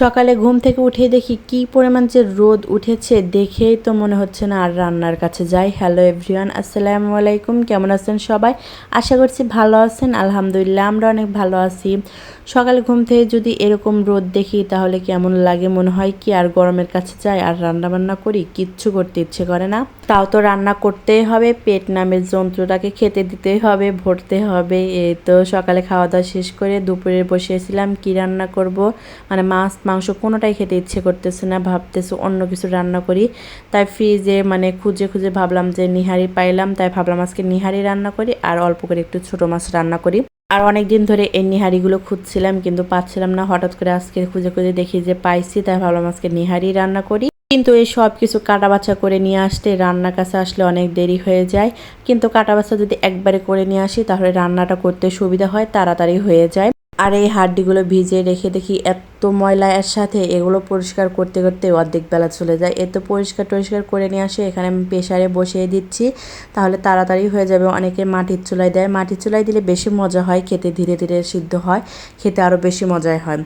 সকালে ঘুম থেকে উঠে দেখি কি পরিমাণ যে রোদ উঠেছে দেখেই তো মনে হচ্ছে না আর রান্নার কাছে যাই। হ্যালো এভরিওয়ান আসসালামু আলাইকুম। কেমন আছেন সবাই? আশা করছি ভালো আছেন। আলহামদুলিল্লাহ, আমরা অনেক ভালো আছি। সকালে ঘুম থেকে যদি এরকম রোদ দেখি তাহলে কেমন লাগে মনে হয়? কি আর গরমের কাছে যাই আর রান্না বান্না করি? কিচ্ছু করতে ইচ্ছে করে না। তাও তো রান্না করতেই হবে, পেট নামের যন্ত্রটাকে খেতে দিতেই হবে, ভরতে হবে। এই তো সকালে খাওয়া দাওয়া শেষ করে দুপুরে বসেছিলাম, কি রান্না করব? মানে মাছ মাংস কোনোটাই খেতে ইচ্ছে করতেছে না, ভাবতেছে অন্য কিছু রান্না করি। তাই ফ্রিজে মানে খুঁজে খুঁজে ভাবলাম যে নিহারি পাইলাম, তাই ভাবলাম আজকে নিহারি রান্না করি আর অল্প করে একটু ছোটো মাছ রান্না করি। আর অনেক দিন ধরে এই নিহারিগুলো খুঁজছিলাম কিন্তু পাচ্ছিলাম না, হঠাৎ করে আজকে খুঁজে খুঁজে দেখি যে পাইছি, তাই ভাবলাম আজকে নিহারি রান্না করি। কিন্তু এই সব কিছু কাটা বাছা করে নিয়ে আসতে রান্নার কাছে আসলে অনেক দেরি হয়ে যায়। কিন্তু কাটা বাছা যদি একবারে করে নিয়ে আসি, তাহলে রান্নাটা করতে সুবিধা হয়, তাড়াতাড়ি হয়ে যায়। আর এই হাড্ডিগুলো ভিজিয়ে রেখে দেখি এত ময়লা এর সাথে, এগুলো পরিষ্কার করতে করতে অর্ধেক বেলা চলে যায়। এত পরিষ্কার টরিষ্কার করে নিয়ে আসে, এখানে আমি প্রেশারে বসিয়ে দিচ্ছি, তাহলে তাড়াতাড়ি হয়ে যাবে। অনেকে মাটির চুলায় দেয়। মাটির চুলায় দিলে বেশি মজা হয়, খেতে ধীরে ধীরে সিদ্ধ হয়, খেতে আরও বেশি মজায় হয়।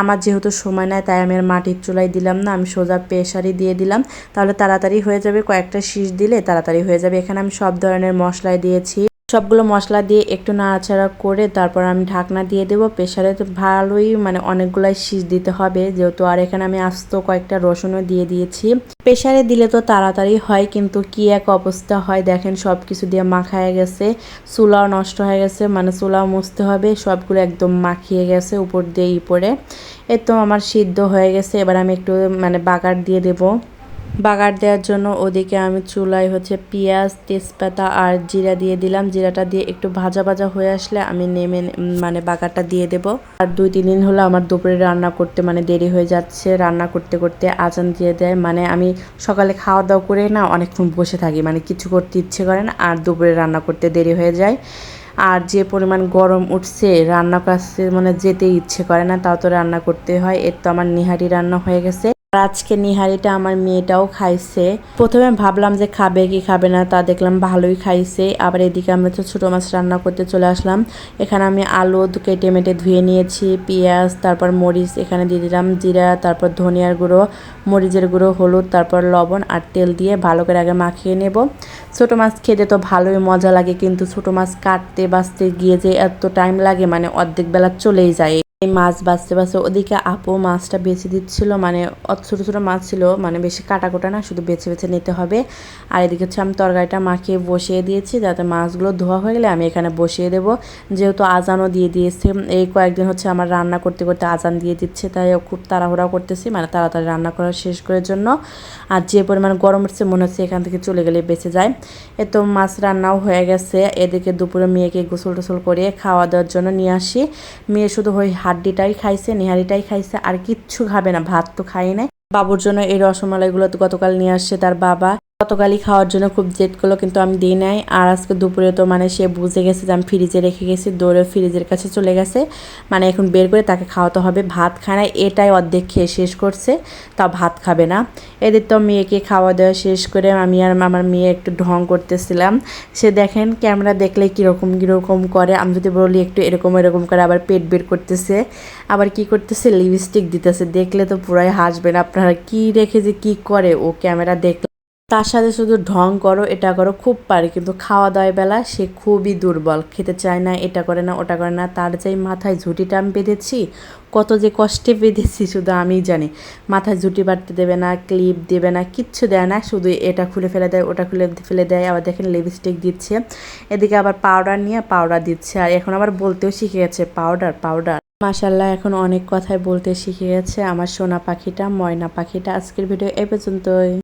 আমার যেহেতু সময় নেয় তাই আমি আর মাটির চুলায় দিলাম না, আমি সোজা প্রেশারই দিয়ে দিলাম। তাহলে তাড়াতাড়ি হয়ে যাবে, কয়েকটা শীষ দিলে তাড়াতাড়ি হয়ে যাবে। এখানে আমি সব ধরনের মশলাই দিয়েছি। সবগুলো মশলা দিয়ে একটু নাড়াচাড়া করে তারপর আমি ঢাকনা দিয়ে দেবো। প্রেশারে তো ভালোই মানে অনেকগুলাই শীষ দিতে হবে। যেহেতু আর এখানে আমি আস্ত কয়েকটা রসুনও দিয়ে দিয়েছি। প্রেশারে দিলে তো তাড়াতাড়ি হয়, কিন্তু কি এক অবস্থা হয় দেখেন সব কিছু দিয়ে মাখায় গেছে। চুলাও নষ্ট হয়ে গেছে মানে চুলাও মুছতে হবে, সবগুলো একদম মাখিয়ে গেছে উপর দিয়ে, ই পরে। এ তো আমার সিদ্ধ হয়ে গেছে, এবার আমি একটু মানে বাগার দিয়ে দেবো। বাগার দেওয়ার জন্য ওদিকে আমি চুলায় হচ্ছে পেঁয়াজ, তেজপাতা আর জিরা দিয়ে দিলাম। জিরাটা দিয়ে একটু ভাজা ভাজা হয়ে আসলে আমি নেমে মানে বাগারটা দিয়ে দেব। আর দুই, তিন দিন হলো আমার দুপুরে রান্না করতে মানে দেরি হয়ে যাচ্ছে। রান্না করতে করতে আজান দিয়ে দেয়। মানে আমি সকালে খাওয়া দাওয়া করে না অনেকক্ষণ বসে থাকি। মানে কিছু করতে ইচ্ছে করে না আর দুপুরে রান্না করতে দেরি হয়ে যায়। আর যে পরিমাণ গরম উঠছে, রান্না কাছে মানে যেতে ইচ্ছে করে না, তাও তো রান্না করতে হয়। এর তো আমার নিহারি রান্না হয়ে গেছে। আজকে নিহারিটা আমার মেয়েটাও খাইছে। প্রথমে ভাবলাম যে খাবে কি খাবে না, তা দেখলাম ভালোই খাইছে। আবার এদিকে আমি তো ছোটো মাছ রান্না করতে চলে আসলাম। এখানে আমি আলু কেটে মেটে ধুয়ে নিয়েছি, পেঁয়াজ, তারপর মরিচ, এখানে দিয়ে দিলাম জিরা, তারপর ধনিয়ার গুঁড়ো, মরিচের গুঁড়ো, হলুদ, তারপর লবণ আর তেল দিয়ে ভালো করে আগে মাখিয়ে নেব। ছোটো মাছ খেতে তো ভালোই মজা লাগে, কিন্তু ছোটো মাছ কাটতে বাঁচতে গিয়ে যে এত টাইম লাগে মানে অর্ধেক বেলা চলেই যায়। এই মাছ বাঁচতে বাঁচতে ওদিকে আপু মাছটা বেছে দিচ্ছিল মানে ছোটো ছোটো মাছ ছিল মানে বেশি কাটা কোটা না, শুধু বেছে বেছে নিতে হবে। আর এদিকে হচ্ছে আমি তরকারিটা মাখিয়ে বসিয়ে দিয়েছি, যাতে মাছগুলো ধোয়া হয়ে গেলে আমি এখানে বসিয়ে দেবো। যেহেতু আজানও দিয়ে দিয়েছে, এই কয়েকদিন হচ্ছে আমার রান্না করতে করতে আজান দিয়ে দিচ্ছে, তাই খুব তাড়াহুড়া করতেছি মানে তাড়াতাড়ি রান্না করা শেষ করার জন্য। আর যে পরিমাণ গরম হচ্ছে মনে হচ্ছে এখান থেকে চলে গেলে বেঁচে যায়। এ তো মাছ রান্নাও হয়ে গেছে, এদিকে দুপুরে মেয়েকে গোসল টোসল করে খাওয়া দাওয়ার জন্য নিয়ে আসি। মেয়ে শুধু ওই হাড্ডিটাই খাইছে, নিহারিটাই খাইছে, আর কিচ্ছু খাবে না, ভাত তো খাই নাই। বাবুর জন্য এই রসমালাইগুলো তো গতকাল নিয়ে আসছে তার বাবা। গতকালই খাওয়ার জন্য খুব জেদ করল, কিন্তু আমি দিই নাই। আর আজকে দুপুরে তো মানে সে বুঝে গেছে যে আমি ফ্রিজে রেখে গেছি, দৌড়ে ফ্রিজের কাছে চলে গেছে। মানে এখন বের করে তাকে খাওয়াতে হবে। ভাত খায় না এটাই অর্ধেক খেয়ে শেষ করছে তা ভাত খাবে না। এদের তো মেয়েকে খাওয়া দাওয়া শেষ করে আমি আর আমার মেয়ে একটু ঢং করতেছিলাম। সে দেখেন, ক্যামেরা দেখলে কীরকম কীরকম করে। আমি যদি বলি একটু এরকম এরকম করে আবার পেট বের করতেছে। আবার কি করতেছে? লিপস্টিক দিতেছে। দেখলে তো পুরাই হাসবেন আপনারা। কি রেখে যে কি করে? ও ক্যামেরা দেখলে তার সাথে শুধু ঢং করো, এটা করো, খুব পারে, কিন্তু খাওয়া দাওয়ার বেলা সে খুবই দুর্বল। খেতে চায় না, এটা করে না, ওটা করে না, তার যাই মাথায় ঝুঁটিটা আমি বেঁধেছি, কত যে কষ্টে বেঁধেছি শুধু আমিই জানি। মাথায় ঝুঁটি বাড়তে দেবে না, ক্লিপ দেবে না, কিচ্ছু দেয় না, শুধু এটা খুলে ফেলে দেয়, ওটা খুলে ফেলে দেয়, আবার দেখেন লিপস্টিক দিচ্ছে। এদিকে আবার পাউডার নিয়ে পাউডার দিচ্ছে, আর এখন আবার বলতেও শিখে গেছে পাউডার পাউডার মাসাল্লাহ এখন অনেক কথাই বলতে শিখে গেছে আমার সোনা পাখিটা, ময়না পাখিটা। আজকের ভিডিও এ পর্যন্তই।